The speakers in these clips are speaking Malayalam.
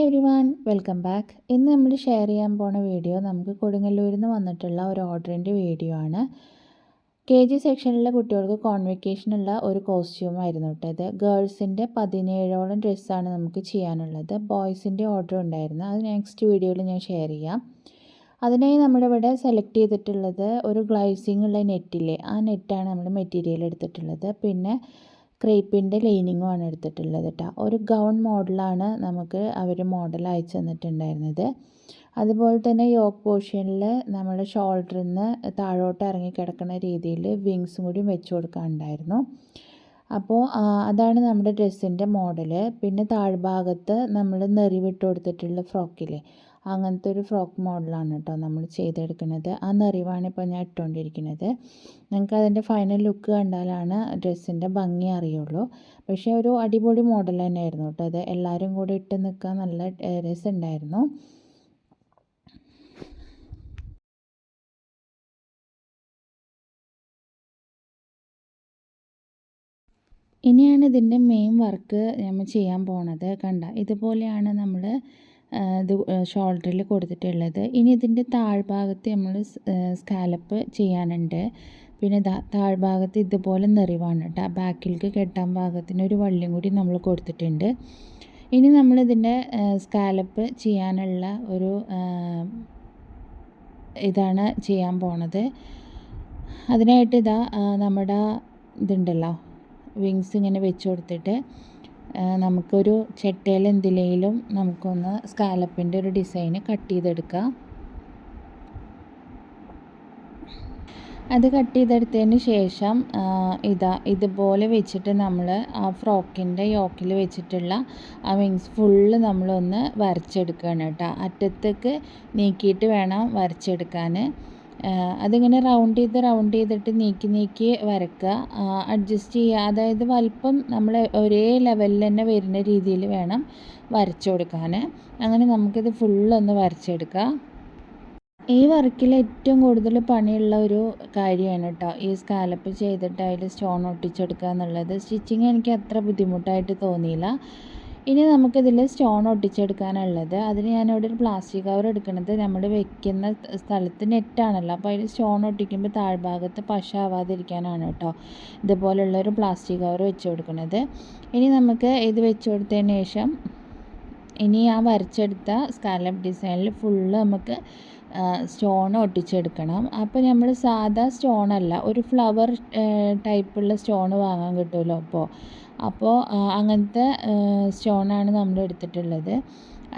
Hi everyone welcome back ഇന്ന് നമ്മൾ ഷെയർ ചെയ്യാൻ പോണ വീഡിയോ നമുക്ക് കൊടുങ്ങല്ലൂരിൽ നിന്ന് വന്നിട്ടുള്ള ഒരു ഓർഡറിന്റെ വീഡിയോ ആണ്. കെ ജി സെക്ഷനിലെ കുട്ടികൾക്ക് കോൺവെക്കേഷനുള്ള ഒരു കോസ്റ്റ്യൂം ആയിരുന്നു കേട്ടോ ഇത്. ഗേൾസിന്റെ പതിനേഴോളം ഡ്രസ്സാണ് നമുക്ക് ചെയ്യാനുള്ളത്. ബോയ്സിന്റെ ഓർഡർ ഉണ്ടായിരുന്നു. അത് നെക്സ്റ്റ് വീഡിയോയിൽ ഞാൻ ഷെയർ ചെയ്യാം. അതിനായി നമ്മളിവിടെ സെലക്ട് ചെയ്തിട്ടുള്ളത് ഒരു ഗ്ലൈസിങ് ഉള്ള നെറ്റില്ലേ ആ നെറ്റാണ് നമ്മൾ മെറ്റീരിയൽ എടുത്തിട്ടുള്ളത്. പിന്നെ ക്രേപ്പിന്റെ ലൈനിങ്ങുമാണ് എടുത്തിട്ടുള്ളത് കേട്ടോ ഒരു ഗൗൺ മോഡലാണ് നമുക്ക് അവർ മോഡൽ അയച്ചു തന്നിട്ടുണ്ടായിരുന്നത്. അതുപോലെ തന്നെ യോക്ക് പോർഷനിൽ നമ്മൾ ഷോൾഡറിൽ നിന്ന് താഴോട്ട് ഇറങ്ങി കിടക്കുന്ന രീതിയിൽ വിങ്സും കൂടി വെച്ച് കൊടുക്കാനുണ്ടായിരുന്നു. അപ്പോൾ അതാണ് നമ്മുടെ ഡ്രസ്സിന്റെ മോഡൽ പിന്നെ താഴ്ഭാഗത്ത് നമ്മൾ നെറിവിട്ട് കൊടുത്തിട്ടുള്ള ഫ്രോക്കില്ലേ അങ്ങനത്തെ ഒരു ഫ്രോക്ക് മോഡലാണ് കേട്ടോ നമ്മൾ ചെയ്തെടുക്കുന്നത് ആ നിറിവാണ് ഇപ്പോൾ ഞാൻ ഇട്ടുകൊണ്ടിരിക്കുന്നത് നിങ്ങൾക്ക് അതിന്റെ ഫൈനൽ ലുക്ക് കണ്ടാലാണ് ഡ്രസ്സിന്റെ ഭംഗി അറിയുള്ളൂ. പക്ഷേ ഒരു അടിപൊളി മോഡൽ തന്നെയായിരുന്നു കേട്ടോ അത്. എല്ലാവരും കൂടി ഇട്ട് നിൽക്കാൻ നല്ല രസമുണ്ടായിരുന്നു. ഇനിയാണ് ഇതിന്റെ മെയിൻ വർക്ക് നമ്മൾ ചെയ്യാൻ പോണത്. കണ്ട ഇതുപോലെയാണ് നമ്മൾ ഇത് ഷോൾഡറിൽ കൊടുത്തിട്ടുള്ളത്. ഇനി ഇതിന്റെ താഴ്ഭാഗത്ത് നമ്മൾ സ്കാലപ്പ് ചെയ്യാനുണ്ട്. പിന്നെ താഴ്ഭാഗത്ത് ഇതുപോലെ നിറവാണ് കേട്ടോ ബാക്കിലേക്ക് കെട്ടാൻ ഭാഗത്തിന് ഒരു വള്ളിയും കൂടി നമ്മൾ കൊടുത്തിട്ടുണ്ട്. ഇനി നമ്മളിതിന്റെ സ്കാലപ്പ് ചെയ്യാനുള്ള ഒരു ഇതാണ് ചെയ്യാൻ പോണത്. അതിനായിട്ട് ഇതാ നമ്മുടെ ഇതുണ്ടല്ലോ വിങ്സ് ഇങ്ങനെ വെച്ച് കൊടുത്തിട്ട് നമുക്കൊരു ചെട്ടയിൽ എന്തിലേലും നമുക്കൊന്ന് സ്കാലപ്പിന്റെ ഒരു ഡിസൈൻ കട്ട് ചെയ്തെടുക്കാം. അത് കട്ട് ചെയ്തെടുത്തതിന് ശേഷം ഇതാ ഇതുപോലെ വെച്ചിട്ട് നമ്മൾ ആ ഫ്രോക്കിന്റെ യോക്കിൽ വെച്ചിട്ടുള്ള ആ വിങ്സ് ഫുള്ള് നമ്മളൊന്ന് വരച്ചെടുക്കുകയാണ് കേട്ടോ. അറ്റത്തേക്ക് നീക്കിയിട്ട് വേണം വരച്ചെടുക്കാൻ അതിങ്ങനെ റൗണ്ട് ചെയ്ത് റൗണ്ട് ചെയ്തിട്ട് നീക്കി നീക്കി വരക്കുക. അഡ്ജസ്റ്റ് ചെയ്യുക. അതായത് വലിപ്പം നമ്മൾ ഒരേ ലെവലിൽ തന്നെ വരുന്ന രീതിയിൽ വേണം വരച്ചു കൊടുക്കാൻ. അങ്ങനെ നമുക്കിത് ഫുള്ളൊന്ന് വരച്ചെടുക്കുക ഈ വർക്കിൽ ഏറ്റവും കൂടുതൽ പണിയുള്ള ഒരു കാര്യമാണ് കേട്ടോ. ഈ സ്കാലപ്പ് ചെയ്തിട്ട് അതിൽ സ്റ്റോൺ ഒട്ടിച്ചെടുക്കുക എന്നുള്ളത്. സ്റ്റിച്ചിങ് എനിക്ക് അത്ര ബുദ്ധിമുട്ടായിട്ട് തോന്നിയില്ല. ഇനി നമുക്കിതിൽ സ്റ്റോൺ ഒട്ടിച്ചെടുക്കാനുള്ളത്. അതിന് ഞാനിവിടെ ഒരു പ്ലാസ്റ്റിക് കവർ എടുക്കുന്നത് നമ്മൾ വെക്കുന്ന സ്ഥലത്ത് നെറ്റാണല്ലോ. അപ്പോൾ അതിൽ സ്റ്റോൺ ഒട്ടിക്കുമ്പോൾ താഴ്ഭാഗത്ത് പശ ആവാതിരിക്കാനാണ് കേട്ടോ. ഇതുപോലുള്ളൊരു പ്ലാസ്റ്റിക് കവർ വെച്ച് കൊടുക്കുന്നത്. ഇനി നമുക്ക് ഇത് വെച്ച് കൊടുത്തതിന് ശേഷം ഇനി ആ വരച്ചെടുത്ത സ്കാലപ്പ് ഡിസൈനിൽ ഫുള്ള് നമുക്ക് സ്റ്റോൺ ഒട്ടിച്ചെടുക്കണം. അപ്പോൾ നമ്മൾ സാധാ സ്റ്റോൺ അല്ല ഒരു ഫ്ലവർ ടൈപ്പുള്ള സ്റ്റോൺ വാങ്ങാൻ കിട്ടുമല്ലോ അപ്പോൾ അപ്പോൾ അങ്ങനത്തെ സ്റ്റോണാണ് നമ്മൾ എടുത്തിട്ടുള്ളത്.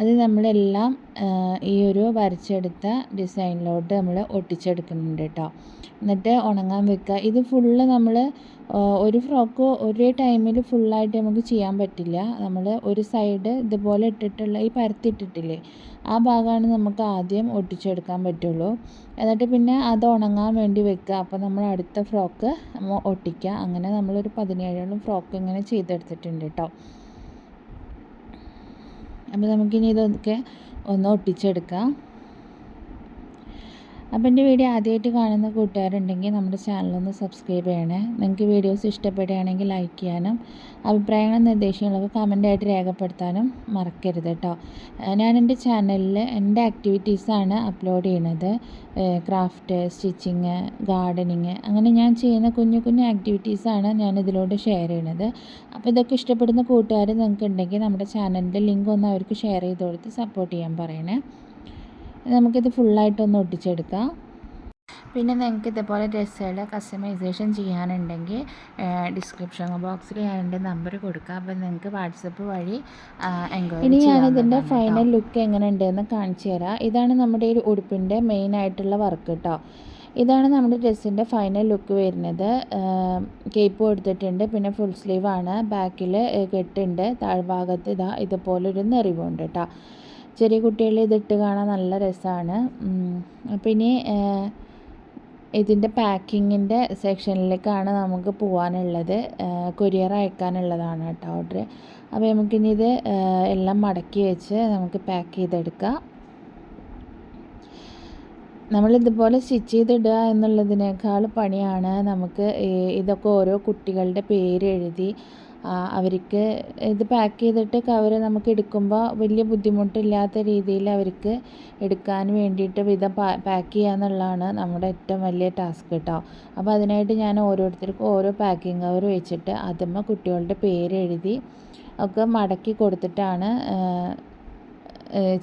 അത് നമ്മളെല്ലാം ഈ ഒരു വരച്ചെടുത്ത ഡിസൈനിലോട്ട് നമ്മൾ ഒട്ടിച്ചെടുക്കുന്നുണ്ട് കേട്ടോ എന്നിട്ട് ഉണങ്ങാൻ വെക്കുക. ഇത് ഫുള്ള് നമ്മൾ ഒരു ഫ്രോക്ക് ഒരേ ടൈമിൽ ഫുള്ളായിട്ട് നമുക്ക് ചെയ്യാൻ പറ്റില്ല. നമ്മൾ ഒരു സൈഡ് ഇതുപോലെ ഇട്ടിട്ടുള്ള ഈ പരത്തിട്ടിട്ടില്ലേ ആ ഭാഗമാണ് നമുക്ക് ആദ്യം ഒട്ടിച്ചെടുക്കാൻ പറ്റുള്ളൂ. എന്നിട്ട് പിന്നെ അത് ഉണങ്ങാൻ വേണ്ടി വെക്കുക. അപ്പോൾ നമ്മൾ അടുത്ത ഫ്രോക്ക് ഒട്ടിക്കുക. അങ്ങനെ നമ്മളൊരു പതിനേഴോളം ഫ്രോക്ക് ഇങ്ങനെ ചെയ്തെടുത്തിട്ടുണ്ട് കേട്ടോ അപ്പോൾ നമുക്കിനി ഇതൊക്കെ ഒന്ന് ഒട്ടിച്ചെടുക്കാം. അപ്പോൾ എന്റെ വീഡിയോ ആദ്യമായിട്ട് കാണുന്ന കൂട്ടുകാരുണ്ടെങ്കിൽ നമ്മുടെ ചാനലൊന്ന് സബ്സ്ക്രൈബ് ചെയ്യണേ. നിങ്ങൾക്ക് വീഡിയോസ് ഇഷ്ടപ്പെടുകയാണെങ്കിൽ ലൈക്ക് ചെയ്യാനും അഭിപ്രായങ്ങളും നിർദ്ദേശങ്ങളൊക്കെ കമന്റായിട്ട് രേഖപ്പെടുത്താനും മറക്കരുത് കേട്ടോ ഞാൻ എന്റെ ചാനലിൽ എന്റെ ആക്ടിവിറ്റീസാണ് അപ്ലോഡ് ചെയ്യുന്നത് ക്രാഫ്റ്റ് സ്റ്റിച്ചിങ് ഗാർഡനിങ് അങ്ങനെ ഞാൻ ചെയ്യുന്ന കുഞ്ഞു കുഞ്ഞു ആക്ടിവിറ്റീസാണ് ഞാൻ ഇതിലൂടെ ഷെയർ ചെയ്യുന്നത് അപ്പോൾ ഇതൊക്കെ ഇഷ്ടപ്പെടുന്ന കൂട്ടുകാർ നിങ്ങൾക്ക് ഉണ്ടെങ്കിൽ നമ്മുടെ ചാനലിന്റെ ലിങ്ക് ഒന്ന് അവർക്ക് ഷെയർ ചെയ്ത് കൊടുത്ത് സപ്പോർട്ട് ചെയ്യാൻ പറയണേ. നമുക്കിത് ഫുള്ളായിട്ടൊന്ന് ഒട്ടിച്ചെടുക്കാം. പിന്നെ നിങ്ങൾക്ക് ഇതേപോലെ ഡ്രസ്സുകൾ കസ്റ്റമൈസേഷൻ ചെയ്യാനുണ്ടെങ്കിൽ ഡിസ്ക്രിപ്ഷൻ ബോക്സിൽ ഞാൻ എന്റെ നമ്പർ കൊടുക്കാം. അപ്പം നിങ്ങൾക്ക് വാട്സപ്പ് വഴി എൻക്വയറി ഇനി ഞാനിതിന്റെ ഫൈനൽ ലുക്ക് എങ്ങനെ ഉണ്ടെന്ന് കാണിച്ചു തരാം. ഇതാണ് നമ്മുടെ ഈ ഉടുപ്പിന്റെ മെയിൻ ആയിട്ടുള്ള വർക്ക് കേട്ടോ ഇതാണ് നമ്മുടെ ഡ്രസ്സിന്റെ ഫൈനൽ ലുക്ക് വരുന്നത്. കേപ്പ് കൊടുത്തിട്ടുണ്ട് പിന്നെ ഫുൾ സ്ലീവാണ് ആണ്. ബാക്കിൽ കെട്ടുണ്ട്. താഴ്ഭാഗത്ത് ഇതാ ഇതുപോലൊരു നെറിവുണ്ട് കേട്ടോ ചെറിയ കുട്ടികൾ ഇതിട്ട് കാണാൻ നല്ല രസമാണ്. അപ്പം ഇനി ഇതിന്റെ പാക്കിങ്ങിന്റെ സെക്ഷനിലേക്കാണ് നമുക്ക് പോകാനുള്ളത് കൊറിയർ അയക്കാനുള്ളതാണ് കേട്ടോ ഓർഡർ അപ്പോൾ നമുക്കിനി ഇത് എല്ലാം മടക്കി വെച്ച് നമുക്ക് പാക്ക് ചെയ്തെടുക്കാം. നമ്മളിതുപോലെ സ്റ്റിച്ച് ചെയ്തിടുക എന്നുള്ളതിനേക്കാൾ പണിയാണ് നമുക്ക് ഇതൊക്കെ ഓരോ കുട്ടികളുടെ പേര് എഴുതി അവർക്ക് ഇത് പാക്ക് ചെയ്തിട്ട് കവർ നമുക്ക് എടുക്കുമ്പോൾ വലിയ ബുദ്ധിമുട്ടില്ലാത്ത രീതിയിൽ അവർക്ക് എടുക്കാൻ വേണ്ടിയിട്ട് വിധം പാക്ക് ചെയ്യുക എന്നുള്ളതാണ് നമ്മുടെ ഏറ്റവും വലിയ ടാസ്ക് കേട്ടോ അപ്പോൾ അതിനായിട്ട് ഞാൻ ഓരോരുത്തർക്കും ഓരോ പാക്കിംഗ് കവർ വെച്ചിട്ട് അതിമ്മ കുട്ടികളുടെ പേര് എഴുതി ഒക്കെ മടക്കി കൊടുത്തിട്ടാണ്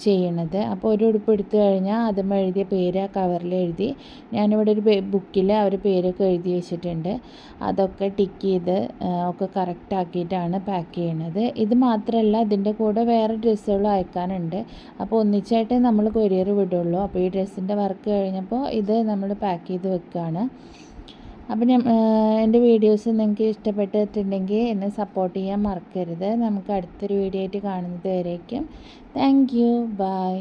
ചെയ്യണത്. അപ്പോൾ ഒരു ഉടുപ്പ് എടുത്തു കഴിഞ്ഞാൽ അതും എഴുതിയ പേര് ആ കവറിൽ എഴുതി ഞാനിവിടെ ഒരു ബുക്കിൽ അവർ പേരൊക്കെ എഴുതി വെച്ചിട്ടുണ്ട്. അതൊക്കെ ടിക്ക് ചെയ്ത് ഒക്കെ കറക്റ്റ് ആക്കിയിട്ടാണ് പാക്ക് ചെയ്യണത്. ഇത് മാത്രമല്ല ഇതിന്റെ കൂടെ വേറെ ഡ്രസ്സുകളും അയക്കാനുണ്ട്. അപ്പോൾ ഒന്നിച്ചായിട്ട് നമ്മൾ കൊറിയർ വിടുള്ളൂ. അപ്പോൾ ഈ ഡ്രസ്സിന്റെ വർക്ക് കഴിഞ്ഞപ്പോൾ ഇത് നമ്മൾ പാക്ക് ചെയ്ത് വെക്കുകയാണ് അപ്പം ഞാൻ എന്റെ വീഡിയോസ് നിങ്ങൾക്ക് ഇഷ്ടപ്പെട്ടിട്ടുണ്ടെങ്കിൽ എന്നെ സപ്പോർട്ട് ചെയ്യാൻ മറക്കരുത്. നമുക്ക് അടുത്തൊരു വീഡിയോ ആയിട്ട് കാണുന്നത് വരേക്കും. Thank you by